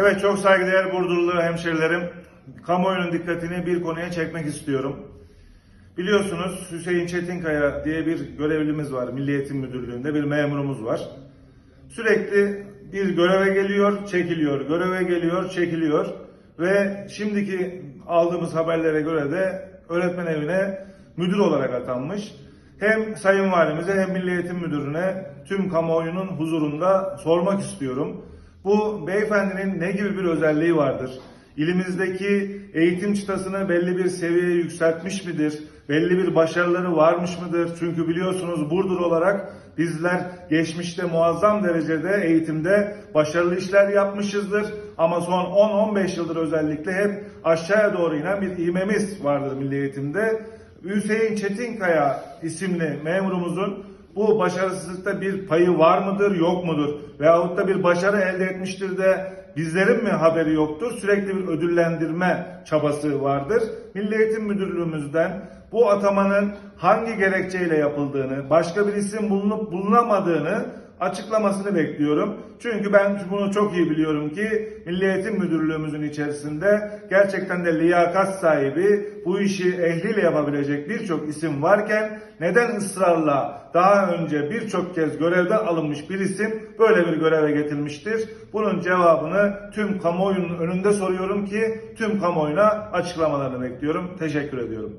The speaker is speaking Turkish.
Evet çok saygıdeğer Burdurlu hemşerilerim. Kamuoyunun dikkatini bir konuya çekmek istiyorum. Biliyorsunuz Hüseyin Çetinkaya diye bir görevlimiz var. Milli Eğitim Müdürlüğü'nde bir memurumuz var. Sürekli bir göreve geliyor, çekiliyor, göreve geliyor, çekiliyor ve şimdiki aldığımız haberlere göre de öğretmen evine müdür olarak atanmış. Hem Sayın Valimize hem Milli Eğitim Müdürü'ne tüm kamuoyunun huzurunda sormak istiyorum. Bu beyefendinin ne gibi bir özelliği vardır? İlimizdeki eğitim çıtasını belli bir seviyeye yükseltmiş midir? Belli bir başarıları varmış mıdır? Çünkü biliyorsunuz Burdur olarak bizler geçmişte muazzam derecede eğitimde başarılı işler yapmışızdır. Ama son 10-15 yıldır özellikle hep aşağıya doğru inen bir ivmemiz vardır milli eğitimde. Hüseyin Çetinkaya isimli memurumuzun bu başarısızlıkta bir payı var mıdır, yok mudur? Veyahut da bir başarı elde etmiştir de bizlerin mi haberi yoktur? Sürekli bir ödüllendirme çabası vardır. Milli Eğitim Müdürlüğümüzden bu atamanın hangi gerekçeyle yapıldığını, başka bir isim bulunup bulunamadığını açıklamasını bekliyorum. Çünkü ben bunu çok iyi biliyorum ki Milli Eğitim Müdürlüğümüzün içerisinde gerçekten de liyakat sahibi bu işi ehliyle yapabilecek birçok isim varken neden ısrarla daha önce birçok kez görevden alınmış bir isim böyle bir göreve getirmiştir? Bunun cevabını tüm kamuoyunun önünde soruyorum ki tüm kamuoyuna açıklamalarını bekliyorum. Teşekkür ediyorum.